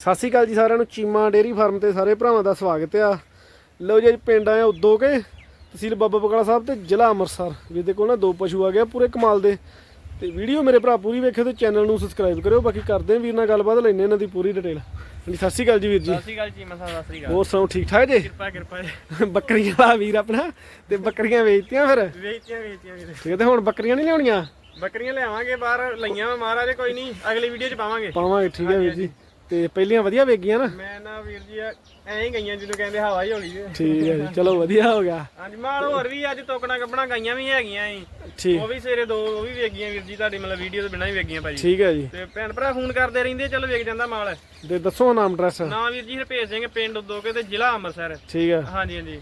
ਸਤਿ ਸ਼੍ਰੀ ਅਕਾਲ ਜੀ ਸਾਰਿਆਂ ਨੂੰ ਚੀਮਾ ਡੇਰੀ ਫਾਰਮ ਤੇ ਸਾਰੇ ਭਰਾਵਾਂ ਦਾ ਸਵਾਗਤ ਆ। ਲਓ ਜੀ ਪਿੰਡ ਆਏ ਉਦੋਕੇ ਤਹਿਸੀਲ ਬਾਬਾ ਬਕਾਲਾ ਸਾਹਿਬ ਤੇ ਜ਼ਿਲ੍ਹਾ ਅੰਮ੍ਰਿਤਸਰ ਵੀ ਦੇ ਕੋਲ ਨਾ ਦੋ ਪਸ਼ੂ ਆ ਗਏ ਪੂਰੇ ਕਮਾਲ ਦੇ। ਤੇ ਵੀਡੀਓ ਮੇਰੇ ਭਰਾ ਪੂਰੀ ਵੇਖਿਓ ਤੇ ਚੈਨਲ ਨੂੰ ਸਬਸਕ੍ਰਾਈਬ ਕਰਿਓ ਬਾਕੀ ਕਰਦੇ ਆ ਵੀਰ ਨਾਲ ਗੱਲਬਾਤ ਲੈਣੇ ਇਹਨਾਂ ਦੀ ਪੂਰੀ ਡਿਟੇਲ ਹਾਂਜੀ ਸਤਿ ਸ਼੍ਰੀ ਅਕਾਲ ਜੀ ਵੀਰ ਜੀ। ਸਤਿ ਸ਼੍ਰੀ ਅਕਾਲ ਜੀ ਮਸਾ ਸਤਿ ਸ਼੍ਰੀ ਅਕਾਲ। ਹੋਰ ਸੁਣਾਓ ਠੀਕ ਠਾਕ ਜੇ? ਕਿਰਪਾ ਕਿਰਪਾ ਜੀ। ਬੱਕਰੀਆਂ ਵਾਲਾ ਵੀਰ ਆਪਣਾ ਤੇ ਬੱਕਰੀਆਂ ਵੇਚਤੀਆਂ ਫਿਰ? ਵੇਚਤੀਆਂ ਵੇਚਤੀਆਂ ਵੀਰੇ। ਠੀਕ ਤੇ ਹੁਣ ਬੱਕਰੀਆਂ ਨਹੀਂ ਲਿਆਉਣੀਆਂ? ਬੱਕਰੀਆਂ ਲਿਆਵਾਂਗੇ ਬਾਹਰ ਲਈਆਂ ਮਹਾਰਾਜ ਕੋਈ ਨਹੀਂ ਅਗਲੀ ਵੀਡੀਓ ਚ ਪਾਵਾਂਗੇ। ਪਾਵਾਂਗੇ ਠੀਕ ਹੈ ਵੀਰ ਜੀ। ਤੇ ਪਹਿਲੀਆਂ ਵਧੀਆ ਵੇਗੀਆਂ ਨਾ? ਮੈਂ ਨਾ ਵੀਰ ਜੀ ਐਂ ਹੀ ਗਈਆਂ ਜਦੋਂ ਕਹਿੰਦੇ ਹਵਾ ਹੀ ਹੋ ਗਈ। ਠੀਕ ਹੈ ਜੀ ਚਲੋ ਵਧੀਆ ਹੋ ਗਿਆ। ਹਾਂਜੀ ਮਾਲ ਹੋਰ ਵੀ ਅੱਜ ਤੋਕਣਾ ਕੱਪਣਾ ਗਾਈਆਂ ਵੀ ਹੈਗੀਆਂ ਜੀ ਠੀਕ। ਉਹ ਵੀ ਸਵੇਰੇ ਦੋ ਉਹ ਵੀ ਵੇਗੀਆਂ ਵੀਰ ਜੀ ਤੁਹਾਡੀ ਮਤਲਬ ਵੀਡੀਓ ਤੋਂ ਬਿਨਾਂ ਹੀ ਵੇਗੀਆਂ ਭਾਜੀ। ਠੀਕ ਹੈ ਜੀ। ਤੇ ਭੈਣ ਭਰਾ ਫੋਨ ਕਰਦੇ ਰਹਿੰਦੇ ਚਲੋ ਵੇਖ ਜਾਂਦਾ ਮਾਲ। ਤੇ ਦੱਸੋ ਨਾਮ ਐਡਰੈਸ ਨਾ ਵੀਰ ਜੀ ਹਰਪੇਸ਼ ਸਿੰਘ ਪਿੰਡ ਉਦੋਕੇ ਤੇ ਜ਼ਿਲ੍ਹਾ ਅੰਮ੍ਰਿਤਸਰ। ਠੀਕ ਹੈ। ਹਾਂਜੀ ਹਾਂਜੀ।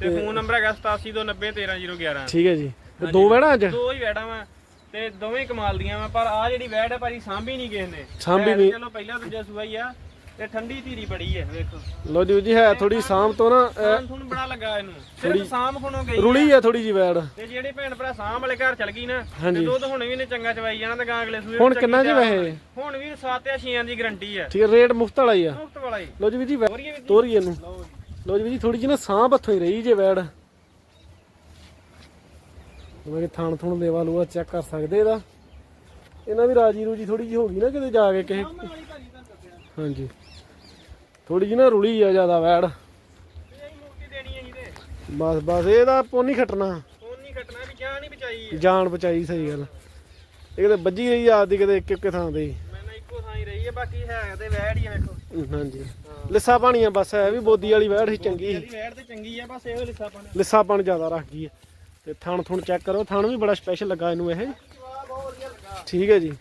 ਤੇ ਫੋਨ ਨੰਬਰ ਹੈਗਾ 8729013011 ਠੀਕ ਹੈ ਜੀ। ਤੇ ਦੋ ਵੜਾ ਅੱਜ? ਦੋ ਹੀ ਵੈੜਾਂ ਵਾ। ਤੇ ਦੋਵੇਂ ਕਮਾਲ ਦੀਆਂ ਵਾ ਪਰ ਆ ਜਿਹੜੀ ਵੈੜ ਹੈ ਭਾਜੀ ਸਾਂਭੀ ਨਹੀਂ ਕਿਸੇ ਨੇ। ਸਾਂਭੀ ਹੈ ਨਹੀਂ। ਚਲੋ ਪਹਿਲਾਂ ਦੂਜਾ ਸੂਆ ਹੀ ਆ ਤੇ ਠੰਡੀ ਧੀਰੀ ਬੜੀ ਹੈ ਵੇਖੋ। ਲੋ ਜੀ ਜੀ ਹੈ ਥੋੜੀ ਸਾਂਭ ਤੋਂ ਨਾ ਤੁਹਾਨੂੰ ਬੜਾ ਲੱਗਾ ਇਹਨੂੰ। ਸਿਰਫ ਸਾਂਭ ਖੁਣੋ ਗਈ ਰੁਲੀ ਆ। ਥੋੜੀ ਜੀ ਵੈੜ। ਤੇ ਜਿਹੜੇ ਭੈਣ ਭਰਾ ਸਾਂਭ ਵਾਲੇ ਘਰ ਚਲ ਗਈ ਨਾ। ਤੇ ਦੁੱਧ ਹੁਣ ਵੀ ਨੇ ਚੰਗਾ ਚਵਾਈ ਜਾਣਾ ਤੇ ਗਾਂ ਅਗਲੇ ਸੂਏ ਹੁਣ ਕਿੰਨਾ ਜੀ ਵੈਸੇ? ਹੁਣ ਵੀ 7 ਜਾਂ 6 ਦੀ ਗਾਰੰਟੀ ਹੈ ਠੀਕ ਹੈ ਰੇਟ ਮੁਫਤ ਵਾਲਾ ਹੀ ਆ। ਮੁਫਤ ਵਾਲਾ ਹੀ। ਲੋ ਜੀ ਵੀ ਜੀ ਤੋਰੀਏ ਜੀ। ਲੋ ਜੀ ਵੀ ਜੀ ਥੋੜੀ ਜੀ ਨਾ ਸਾਂਭ ਹੱਥੋਂ ਹੀ ਰਹੀ ਜੇ ਵੈੜ। ਮੈਂ ਕਿ ਥਾਣ ਥੁਣ ਦੇਵਾ ਲੂਆ ਚੈੱਕ ਕਰ ਸਕਦੇ ਇਹਦਾ। ਇਹਨਾਂ ਵੀ ਰਾਜੀ ਰੂਜੀ ਥੋੜੀ ਜੀ ਹੋ ਗਈ ਨਾ ਕਿਤੇ ਜਾ ਕੇ ਕਿਸੇ ਹਾਂਜੀ। ਥੋੜੀ ਜੀ ਨਾ ਰੁਲੀ ਆ ਜ਼ਿਆਦਾ ਵੈੜ। ਹੀ ਹੈ ਬਸ ਬਸ ਇਹਦਾ ਪੁੰਨ ਹੀ ਖੱਟਣਾ। ਵੀ ਜਾਨ ਬਚਾਈ ਹੈ। ਜਾਨ ਬਚਾਈ ਸਹੀ ਗੱਲ। ਇਹ ਕਿਤੇ ਵੱਜੀ ਰਹੀ ਆਪਦੀ ਕਿਤੇ ਇੱਕ ਇੱਕ ਥਾਂ ਤੇ ਹੀ। ਮੈਂ ਨਾ ਇੱਕੋ ਥਾਂ ਹੀ ਰਹੀ ਹੈ ਬਾਕੀ ਹੈ ਤੇ ਵੈੜ ਹੀ ਆ ਵੇਖੋ। ਹਾਂਜੀ। ਲਿੱਸਾ ਪਾਣੀ ਆ ਬਸ ਹੈ ਵੀ ਬੋਦੀ ਵਾਲੀ ਵੈੜ ਸੀ ਚੰਗੀ ਜਿਹੜੀ ਵੈੜ ਤੇ ਚੰਗੀ ਆ ਬਸ ਇਹੋ ਲਿੱਸਾ ਪਾਣਾ। ਲਿੱਸਾ ਪਾਣ ਜ਼ਿਆਦਾ ਰੱਖ ਗਈ ਹੈ ਤੇ ਥਣ ਥੁਣ ਚੈੱਕ ਕਰੋ। ਥਣ ਵੀ ਬੜਾ ਸਪੈਸ਼ਲ ਲੱਗਾ ਇਹਨੂੰ ਇਹ। ਠੀਕ ਹੈ ਜੀ।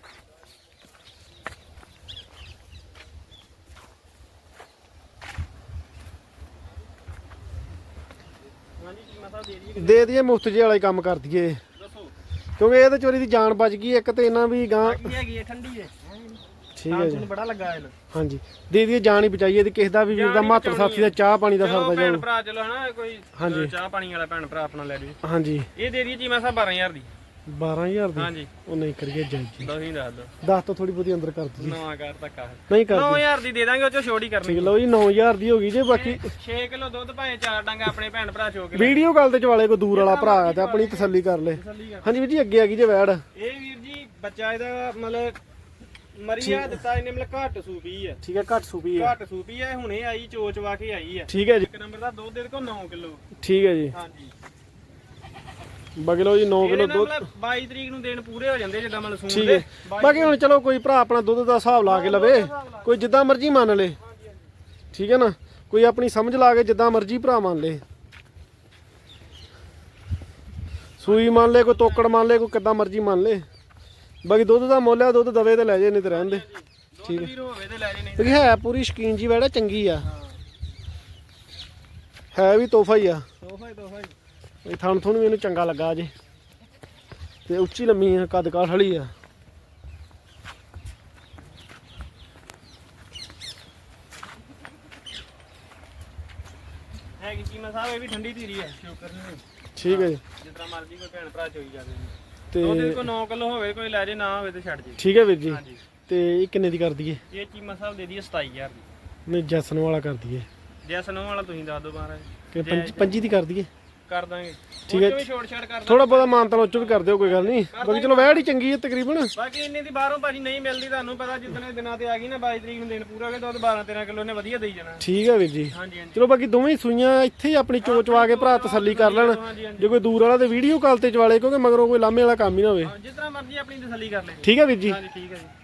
ਹਾਂਜੀ ਦੇ ਦਈਏ ਮੁਫਤ ਜੇ ਵਾਲੇ ਕੰਮ ਕਰ ਦਈਏ। ਕਿਉਂਕਿ ਇਹ ਤੇ ਚੋਰੀ ਦੀ ਜਾਨ ਬਚ ਗਈ। ਇੱਕ ਤੇ ਇਹਨਾਂ ਵੀ ਗਾਂ ਹੈਗੀ ਹੈ, ਠੰਡੀ ਹੈ। ਠੀਕ ਹੈ ਜੀ। ਤੁਹਾਨੂੰ ਬੜਾ ਲੱਗਾ ਇਹਨੂੰ ਹਾਂਜੀ। ਦੇ ਦਈਏ ਜਾਨ ਹੀ ਬਚਾਈਏ ਤੇ ਕਿਸੇ ਦਾ ਵੀ ਵੀਰ ਦਾ ਮਾਤਰ ਸਾਥੀ ਦਾ ਚਾਹ ਪਾਣੀ ਦਾ ਚਲੋ ਸਰਦਾ ਭੈਣ ਜਾਊ ਭਰਾ ਚਲੋ ਹਨਾ ਕੋਈ ਹਾਂਜੀ। ਚਾਹ ਪਾਣੀ ਵਾਲਾ ਭੈਣ ਭਰਾ ਆਪਣਾ ਲੈ ਜੀ ਹਾਂਜੀ। ਇਹ ਦੇ ਦਈਏ ਜੀ ਮੈਂ ਸਾ 12000 ਦੀ। 12000 ਦੀ? ਹਾਂਜੀ। ਉਹ ਨਹੀਂ ਕਰੀਏ ਜਾਈ ਹੀ ਦੱਸ ਦੋ 10 ਤੋਂ ਥੋੜੀ ਬਹੁਤੀ ਅੰਦਰ ਕਰ ਦਈਏ ਨਵਾਂ ਕਰ ਧੱਕਾ ਨਹੀਂ ਕਰ 9000 ਦੀ ਦੇ ਦਾਂਗੇ ਉਹ ਚੋਂ ਛੋੜ ਹੀ ਕਰਨੀ ਠੀਕ ਲਓ ਜੀ 9000 ਦੀ ਹੋ ਗਈ ਜੇ ਬਾਕੀ 6 ਕਿਲੋ ਦੁੱਧ ਭਾਵੇਂ ਚਾਰ ਡੰਗਾ ਆਪਣੇ ਭੈਣ ਭਰਾ ਚੋ ਕੇ ਵੀਡੀਓ ਕਾਲ ਤੇ ਚਵਾਲੇ ਕੋ ਦੂਰ ਵਾਲਾ ਭਰਾ ਆ ਤੇ ਆਪਣੀ ਤਸੱਲੀ ਕਰ ਲੈ। ਤਸੱਲੀ ਕਰ। ਹਾਂਜੀ ਵੀਰ ਜੀ ਅੱਗੇ ਆ ਗਈ ਜੇ ਵੈੜ। ਇਹ ਵੀਰ ਜੀ ਬੱਚਾ ਇਹਦਾ ਮਤਲਬ ਮਰੀਆ ਦਿੱਤਾ ਇਹਨੇ ਮਤਲਬ ਘੱਟ ਸੂਪੀ ਹੈ ਠੀਕ ਹੈ ਘੱਟ ਸੂਪੀ ਹੈ। ਘੱਟ ਸੂਪੀ ਹੈ ਹੁਣੇ ਆਈ ਚੋਚ ਵਾ ਕੇ ਆਈ ਹੈ ਠੀਕ ਹੈ ਜੀ। ਇੱਕ ਨੰਬਰ ਦਾ ਦੁੱਧ ਇਹਦੇ ਕੋਲ 9 ਕਿਲੋ। ਠੀਕ ਹੈ ਜੀ। ਹਾਂਜੀ। ਬਗਲੋ ਜੀ 9 ਕਿਲੋ ਇਹਦੇ ਨਾਲ ਦੁੱਧ। ਮਤਲਬ 22 ਤਰੀਕ ਨੂੰ ਦੇਣ ਪੂਰੇ ਹੋ ਜਾਂਦੇ ਜਿੱਦਾਂ ਮਤਲਬ ਸੂਣ ਠੀਕ ਦੇ। ਹੈ ਬਾਕੀ ਹੁਣ ਚਲੋ ਕੋਈ ਭਰਾ ਆਪਣਾ ਦੁੱਧ ਦਾ ਹਿਸਾਬ ਲਾ ਕੇ ਲਵੇ। ਕੋਈ ਜਿੱਦਾਂ ਮਰਜ਼ੀ ਮੰਨ ਲੇ। ਠੀਕ ਹੈ ਨਾ? ਕੋਈ ਆਪਣੀ ਸਮਝ ਲਾ ਕੇ ਜਿੱਦਾਂ ਮਰਜ਼ੀ ਭਰਾ ਮੰਨ ਲੇ। ਸੂਈ ਮੰਨ ਲੇ ਕੋਈ ਤੋਕੜ ਮੰਨ ਲੇ ਕੋਈ ਕਿੱਦਾਂ ਮਰਜ਼ੀ ਮੰਨ ਲੇ। ਬਾਕੀ ਦੁੱਧ ਦਾ ਮੁੱਲ ਆ ਦੁੱਧ ਦਵੇ ਤੇ ਲੈ ਜੇ ਨਹੀਂ ਤੇ ਰਹਿਣ ਦੇ। ਦੁੱਧ ਵੀਰ ਹੋਵੇ ਤੇ ਲੈ ਜੇ ਨਹੀਂ ਕਿਉਂਕਿ ਹੈ ਪੂਰੀ ਸ਼ਕੀਨ ਜੀ ਵੈੜਾ ਚੰਗੀ ਆ। ਹੈ। ਵੀ ਤੋਹਫਾ ਹੀ ਆ। ਤੋਹਫਾ ਹੀ ਤੋਹਫਾ ਹੀ। ਇਹ ਥਣ ਥੁਣ ਵੀ ਇਹਨੂੰ ਚੰਗਾ ਲੱਗਾ ਜੇ ਤੇ ਉੱਚੀ ਲੰਮੀ ਆ ਕੱਦ ਕਾਠ ਵਾਲੀ ਆ। ਹੈ ਕਿ ਕੀਮਤ ਸਾਹਿਬ ਇਹ ਵੀ ਠੰਡੀ ਧੀਰੀ ਹੈ ਸ਼ੁਕਰ। ਨਹੀਂ ਠੀਕ ਹੈ ਜੀ। ਜਿੱਦਾਂ ਮਰਜ਼ੀ ਕੋਈ ਭੈਣ ਭਰਾ ਚੋਈ ਜਾਵੇ। ਤੇ ਉਹਦੇ ਕੋਲ 9 ਕਿਲੋ ਹੋਵੇ ਕੋਈ ਲੈ ਜੇ ਨਾ ਹੋਵੇ ਤੇ ਛੱਡ ਜੇ। ਠੀਕ ਹੈ ਵੀਰ ਜੀ। ਹਾਂਜੀ। ਤੇ ਇਹ ਕਿੰਨੇ ਦੀ ਕਰ ਦਈਏ ਇਹ ਕੀਮਤ ਸਾਹਿਬ ਦੇ ਦਈਏ 27000 ਦੀ। ਨਹੀਂ ਜਸਨ ਵਾਲਾ ਕਰ ਦਈਏ ਜੇ ਸਨੋ ਵਾਲਾ ਤੁਸੀਂ ਦੱਸ ਦਿਓ ਮਹਾਰਾਜ। ਕਿ ਪੰਜ- ਪੰਜੀ ਦੀ ਕਰ ਦਈਏ ਕਰ ਦਾਂਗੇ। ਠੀਕ ਹੈ। ਵੀ ਕਰ ਦਾਂਗੇ। ਥੋੜਾ ਬਹੁਤਾ ਮਾਨਤਾਨ ਉੱਚੋਂ ਵੀ ਕਰ ਦਿਓ ਕੋਈ ਗੱਲ ਨਹੀਂ। ਬਾਕੀ ਚਲੋ ਵੈੜ ਹੀ ਚੰਗੀ ਹੈ ਤਕਰੀਬਨ। ਬਾਕੀ ਇੰਨੇ ਦੀ ਬਾਹਰੋਂ ਭਾਜੀ ਨਹੀਂ ਮਿਲਦੀ ਤੁਹਾਨੂੰ ਪਤਾ ਜਿੱਦਣੇ ਦਿਨਾਂ ਤੇ ਆ ਗਈ ਨਾ 22 ਤਰੀਕ ਨੂੰ ਦਿਨ ਪੂਰਾ ਹੋ ਗਿਆ ਦੁੱਧ 12 13 ਕਿਲੋ ਨੇ ਵਧੀਆ ਦੇਈ ਜਾਣਾ। ਠੀਕ ਹੈ ਵੀਰ ਜੀ। ਹਾਂਜੀ ਹਾਂਜੀ। ਚਲੋ ਬਾਕੀ ਦੋਵੇਂ ਹੀ ਸੂਈਆਂ ਇੱਥੇ ਹੀ ਆਪਣੀ ਚੋਚਵਾ ਕੇ ਭਰਾ ਤਸੱਲੀ ਕਰ ਲੈਣ। ਹਾਂਜੀ ਹਾਂਜੀ ਜੇ ਕੋਈ ਦੂਰ ਵਾਲਾ ਤੇ ਵੀਡੀਓ ਕਾਲ ਤੇ ਚਵਾਲੇ ਕਿਉਂਕਿ ਮਗਰੋਂ ਕੋਈ ਲਾਮੇ ਵਾਲਾ ਕੰਮ ਹੀ ਨਾ ਹੋਵੇ। ਹਾਂ, ਜਿਸ ਤਰ੍ਹਾਂ ਮਰਜ਼ੀ ਆਪਣੀ ਤਸੱਲੀ ਕਰ ਲੈ। ਠੀਕ ਹੈ ਵੀਰ ਜੀ। ਹਾਂਜੀ ਠੀਕ ਹੈ ਜੀ।